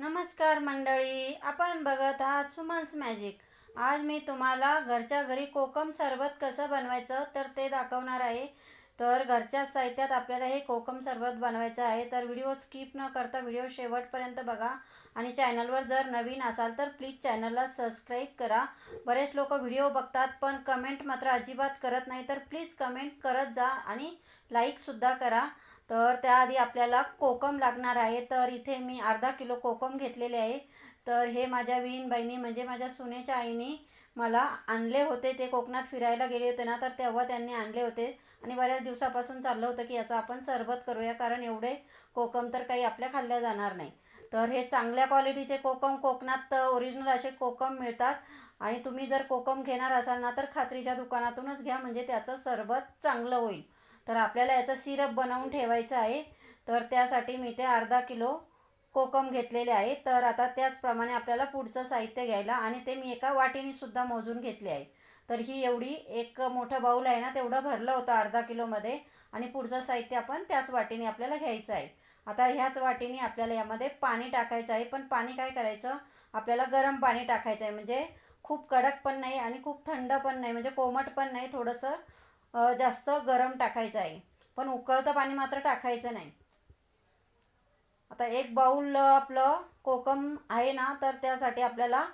नमस्कार मंडळी आपण बघत आहात सुमन्स मॅजिक. आज मी तुम्हाला घरच्या घरी कोकम सरबत कसं बनवायचं तर ते दाखवणार आहे. तर घरच्या साहित्यात आपल्याला हे कोकम सरबत बनवायचं आहे तर व्हिडिओ स्किप न करता व्हिडिओ शेवटपर्यंत बघा. आणि चॅनलवर जर नवीन असाल तर प्लीज चॅनलला सबस्क्राईब करा. बरेच लोक व्हिडिओ बघतात पण कमेंट मात्र अजिबात करत नाही तर प्लीज कमेंट करत जा आणि लाईकसुद्धा करा. तर त्याआधी आपल्याला कोकम लागणार आहे. तर इथे मी अर्धा किलो कोकम घेतलेले आहे. तर हे माझ्या विहीन बहिणी म्हणजे माझ्या सुनेच्या आईने मला आणले होते. ते कोकणात फिरायला गेले होते ना तर तेव्हा त्यांनी आणले होते. आणि बऱ्याच दिवसापासून चाललं होतं की याचं आपण सरबत करूया कारण एवढे कोकम तर काही आपल्या खाल्ल्या जाणार नाही. तर हे चांगल्या क्वालिटीचे कोकम कोकणात ओरिजिनल असे कोकम मिळतात. आणि तुम्ही जर कोकम घेणार असाल ना तर खात्रीच्या दुकानातूनच घ्या. म्हणजे त्याचं सरबत चांगलं होईल. तर आपल्याला याचा सिरप बनवून ठेवायचं आहे. तर त्यासाठी मी ते अर्धा किलो कोकम घेतलेले आहे. तर आता त्याचप्रमाणे आपल्याला पुढचं साहित्य घ्यायला आणि ते मी एका वाटीने सुद्धा मोजून घेतले आहे. तर ही एवढी एक मोठं बाऊल आहे ना तेवढं भरलं होतं अर्धा किलोमध्ये आणि पुढचं साहित्य आपण त्याच वाटीने आपल्याला घ्यायचं आहे. आता ह्याच वाटीने आपल्याला यामध्ये पाणी टाकायचं आहे. पण पाणी काय करायचं? आपल्याला गरम पाणी टाकायचं आहे. म्हणजे खूप कडक पण नाही आणि खूप थंड पण नाही. म्हणजे कोमट पण नाही. थोडंसं जास्त गरम टाकायचं आहे. पण उकळतं पाणी मात्र टाकायचं नाही. आता एक बाऊल आपलं कोकम आहे ना तर त्यासाठी आपल्याला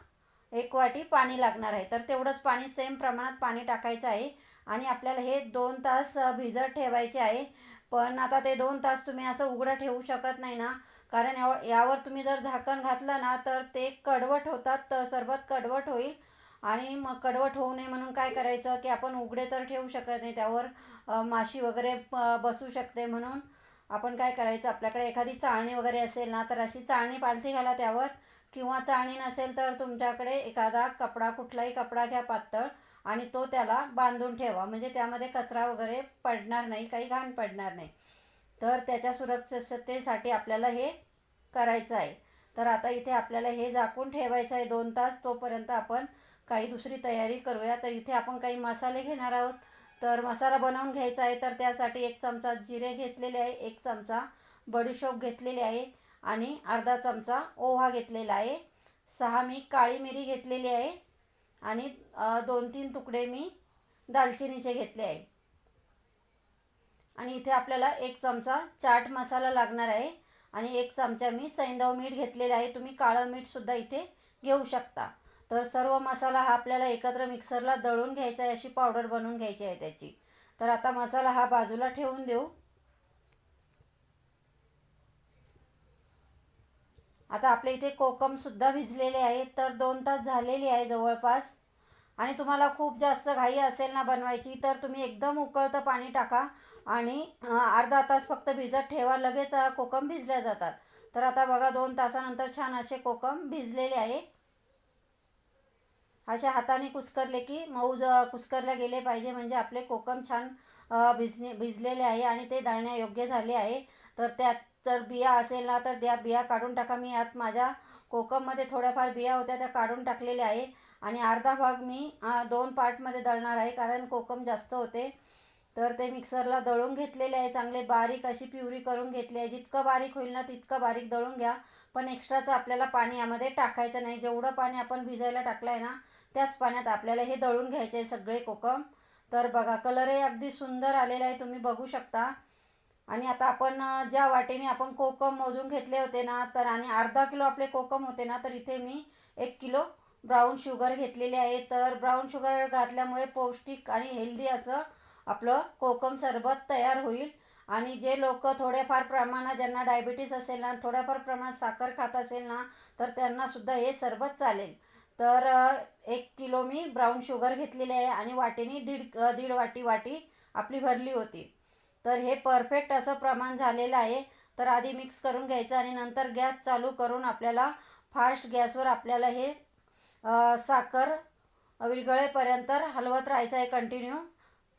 एक वाटी पाणी लागणार आहे. तर तेवढंच पाणी सेम प्रमाणात पाणी टाकायचं आहे. आणि आपल्याला हे दोन तास भिजत ठेवायचे आहे. पण आता ते दोन तास तुम्ही असं उघडं ठेवू शकत नाही ना. कारण यावर यावर तुम्ही जर झाकण घातलं ना तर ते कडवट होतात तर सरबत कडवट होईल. आणि मग कडवट होऊ नये म्हणून काय करायचं की आपण उघडे तर ठेवू शकत नाही त्यावर माशी वगैरे बसू शकते म्हणून आपण काय करायचं आपल्याकडे एखादी चाळणी वगैरे असेल ना तर अशी चाळणी पालथी घाला त्यावर. किंवा चाळणी नसेल तर तुमच्याकडे एखादा कपडा कुठलाही कपडा घ्या पातळ आणि तो त्याला बांधून ठेवा. म्हणजे त्यामध्ये कचरा वगैरे पडणार नाही काही घाण पडणार नाही. तर त्याच्या सुरक्षतेसाठी आपल्याला हे करायचं आहे. तर आता इथे आपल्याला हे झाकून ठेवायचं आहे दोन तास तोपर्यंत आपण काही दुसरी तयारी करूया. तर इथे आपण काही मसाले घेणार आहोत. तर मसाला बनवून घ्यायचा आहे. तर त्यासाठी एक चमचा जिरे घेतलेले आहे. एक चमचा बडीशोप घेतलेली आहे. आणि अर्धा चमचा ओहा घेतलेला आहे. सहा मी काळी मिरी घेतलेली आहे. आणि दोन तीन तुकडे मी दालचिनीचे घेतले आहे. आणि इथे आपल्याला एक चमचा चाट मसाला लागणार आहे. आणि एक चमचा मी सैंदव मीठ घेतलेलं आहे. तुम्ही काळं मीठसुद्धा इथे घेऊ शकता. तर सर्व मसाला हा आपल्याला एकत्र मिक्सरला दळून घ्यायचा आहे अशी पावडर बनवून घ्यायची आहे त्याची. तर आता मसाला हा बाजूला ठेवून देऊ. आता आपल्या इथे कोकमसुद्धा भिजलेले आहेत तर दोन तास झालेली आहे जवळपास. आणि तुम्हाला खूप जास्त घाई असेल ना बनवायची तर तुम्ही एकदम उकळतं पाणी टाका. आणि अर्धा तास फक्त भिजत ठेवा लगेच कोकम भिजल्या जातात. तर आता बघा दोन तासानंतर छान असे कोकम भिजलेले आहे. अशा हाताने कुस्करले की मऊ ज कुस्करले गेले पाहिजे. म्हणजे आपले कोकम छान भिजणे भिजलेले आहे आणि ते दळण्यायोग्य झाले आहे. तर त्यात जर बिया असेल ना तर त्या बिया काढून टाका. मी यात माझ्या कोकममध्ये थोड्याफार बिया होत्या त्या काढून टाकलेल्या आहे. आणि अर्धा भाग मी दोन पार्टमध्ये दळणार आहे. कारण कोकम जास्त होते. तर ते मिक्सरला दळून घेतलेले आहे. चांगले बारीक अशी प्युरी करून घेतली आहे. जितकं बारीक होईल ना तितकं बारीक दळून घ्या. पण एक्स्ट्राचं आपल्याला पाणी यामध्ये टाकायचं नाही. जेवढं पाणी आपण भिजायला टाकलं आहे ना त्याच पाण्यात आपल्याला हे दळून घ्यायचे आहे सगळे कोकम. तर बघा कलरही अगदी सुंदर आलेला आहे. तुम्ही बघू शकता. आणि आता आपण ज्या वाटेने आपण कोकम मोजून घेतले होते ना तर आणि अर्धा किलो आपले कोकम होते ना तर इथे मी एक किलो ब्राऊन शुगर घेतलेले आहे. तर ब्राऊन शुगर घातल्यामुळे पौष्टिक आणि हेल्दी असं आपलं कोकम सरबत तयार होईल. आणि जे लोक थोड्याफार प्रमाणात ज्यांना डायबिटीस असेल ना थोड्याफार प्रमाणात साखर खात असेल ना तर त्यांनासुद्धा हे सरबत चालेल. तर एक किलो मी ब्राऊन शुगर घेतलेली आहे आणि वाटीने दीड दीड वाटी वाटी आपली भरली होती. तर हे परफेक्ट असं प्रमाण झालेलं आहे. तर आधी मिक्स करून घ्यायचं आणि नंतर गॅस चालू करून आपल्याला फास्ट गॅसवर आपल्याला हे साखर विरघळेपर्यंत हलवत राहायचं आहे कंटिन्यू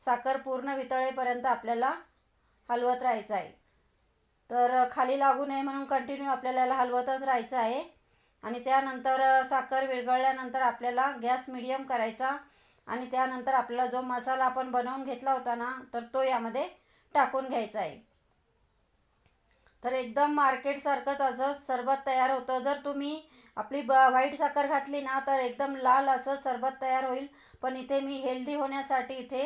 साखर पूर्ण वितळेपर्यंत आपल्याला हलवत राहायचं आहे. तर खाली लागू नये म्हणून कंटिन्यू आपल्याला याला हलवतच राहायचं आहे. आणि त्यानंतर साखर विरघळल्यानंतर आपल्याला गॅस मिडियम करायचा आणि त्यानंतर आपल्याला जो मसाला आपण बनवून घेतला होता ना तर तो यामध्ये टाकून घ्यायचा आहे. तर एकदम मार्केटसारखंच असं सरबत तयार होतं. जर तुम्ही आपली ब व्हाईट साखर घातली ना तर एकदम लाल असं सरबत तयार होईल. पण इथे मी हेल्दी होण्यासाठी इथे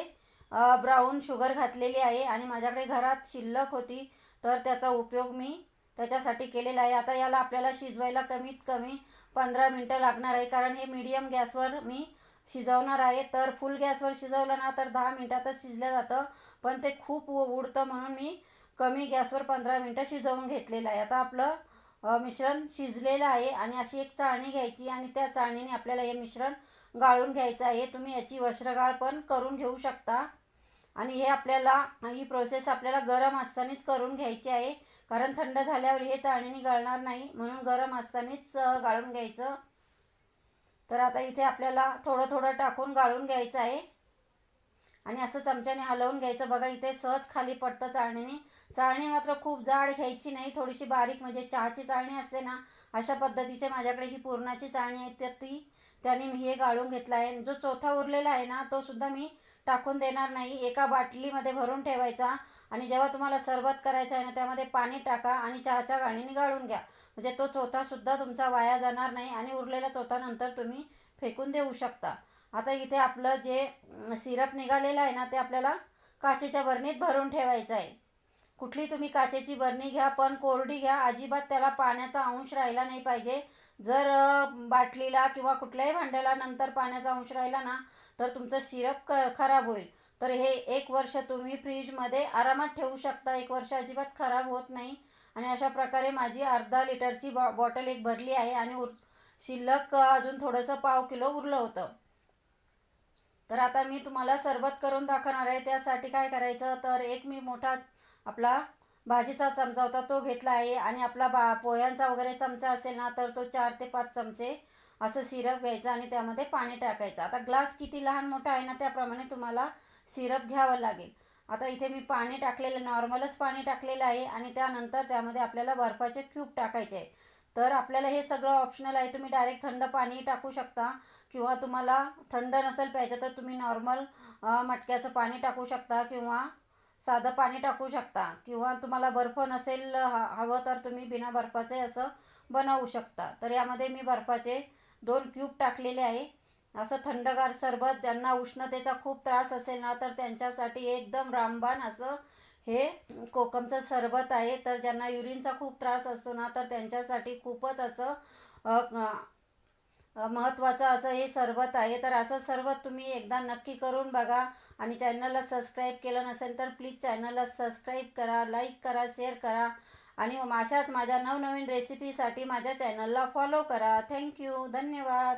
ब्राऊन शुगर घातलेली आहे आणि माझ्याकडे घरात शिल्लक होती तर त्याचा उपयोग मी त्याच्यासाठी केलेला आहे. आता याला आपल्याला शिजवायला कमीत कमी पंधरा मिनटं लागणार आहे कारण हे मीडियम गॅसवर मी शिजवणार आहे. तर फुल गॅसवर शिजवलं ना तर दहा मिनटातच शिजलं जातं पण ते खूप उ उडतं म्हणून मी कमी गॅसवर पंधरा मिनटं शिजवून घेतलेलं आहे. आता आपलं मिश्रण शिजलेलं आहे आणि अशी एक चाळणी घ्यायची आणि त्या चाळणीने आपल्याला हे मिश्रण गाळून घ्यायचं आहे. तुम्ही याची वस्त्रगाळ पण करून घेऊ शकता. आणि हे आपल्याला ही प्रोसेस आपल्याला गरम असतानाच करून घ्यायची आहे. कारण थंड झाल्यावर हे चाळणीने गळणार नाही. म्हणून गरम असतानाच गाळून घ्यायचं. तर आता इथे आपल्याला थोडं थोडं टाकून गाळून घ्यायचं आहे. आणि असं चमच्याने हलवून घ्यायचं. बघा इथे सहज खाली पडतं चाळणीने. चाळणी मात्र खूप जाड घ्यायची नाही. थोडीशी बारीक म्हणजे चहाची चाळणी असते ना अशा पद्धतीचे माझ्याकडे ही पूर्णाची चाळणी आहे. तर ती त्याने मी हे गाळून घेतला आहे. जो चौथा उरलेला आहे ना तो सुद्धा मी टाकून देणार नाही. एका बाटलीमध्ये भरून ठेवायचा आणि जेव्हा तुम्हाला सरबत करायचं आहे ना त्यामध्ये पाणी टाका आणि चहाच्या गाणीने गाळून घ्या. म्हणजे तो चोथासुद्धा तुमचा वाया जाणार नाही आणि उरलेला चौथा नंतर तुम्ही फेकून देऊ शकता. आता इथे आपलं जे सिरप निघालेलं आहे ना ते आपल्याला काचेच्या बरणीत भरून ठेवायचं आहे. कुठली तुम्ही काचेची बरणी घ्या पण कोरडी घ्या. अजिबात त्याला पाण्याचा अंश राहिला नाही पाहिजे. जर बाटलीला किंवा कुठल्याही भांड्याला नंतर पाण्याचा अंश राहिला ना तर तुमचं सिरप क खराब होईल. तर हे एक वर्ष तुम्ही फ्रीजमध्ये आरामात ठेवू शकता. एक वर्ष अजिबात खराब होत नाही. आणि अशा प्रकारे माझी अर्धा लिटरची बॉ बॉटल एक भरली आहे आणि उर शिल्लक अजून थोडंसं पाव किलो उरलं होतं. तर आता मी तुम्हाला सरबत करून दाखवणार आहे. त्यासाठी काय करायचं? तर एक मी मोठा आपला भाजीचा चमचा होता तो घेतला आहे. आणि आपला बा पोह्यांचा वगैरे चमचा असेल ना तर तो चार ते पाच चमचे असं सिरप घ्यायचं आणि त्यामध्ये पाणी टाकायचं. आता ग्लास किती लहान मोठा आहे ना त्याप्रमाणे तुम्हाला सिरप घ्यावं लागेल. आता इथे मी पाणी टाकलेलं नॉर्मलच पाणी टाकलेलं आहे आणि त्यानंतर त्यामध्ये आपल्याला बर्फाचे क्यूब टाकायचे आहे तर आपल्याला हे सगळं ऑप्शनल आहे. तुम्ही डायरेक्ट थंड पाणी टाकू शकता किंवा तुम्हाला थंड नसेल प्यायचं तर तुम्ही नॉर्मल मटक्याचं पाणी टाकू शकता किंवा साधं पाणी टाकू शकता. किंवा तुम्हाला बर्फ नसेल ह हवं तर तुम्ही बिना बर्फाचे असं बनवू शकता. तर यामध्ये मी बर्फाचे दोन क्यूब टाकलेले आहे. असं थंडगार सरबत ज्यांना उष्णतेचा खूप त्रास असेल ना तर त्यांच्यासाठी एकदम रामबाण असं हे कोकमचं सरबत आहे. तर ज्यांना युरिनचा खूप त्रास असतो ना तर त्यांच्यासाठी खूपच असं महत्त्वाचं असं हे सरबत आहे. तर असं सरबत तुम्ही एकदा नक्की करून बघा आणि चॅनलला सबस्क्राईब केलं नसेल तर प्लीज चॅनलला सबस्क्राईब करा लाईक करा शेअर करा आणि अशाच माझ्या नवनवीन रेसिपीसाठी माझ्या चॅनलला फॉलो करा. थँक्यू धन्यवाद.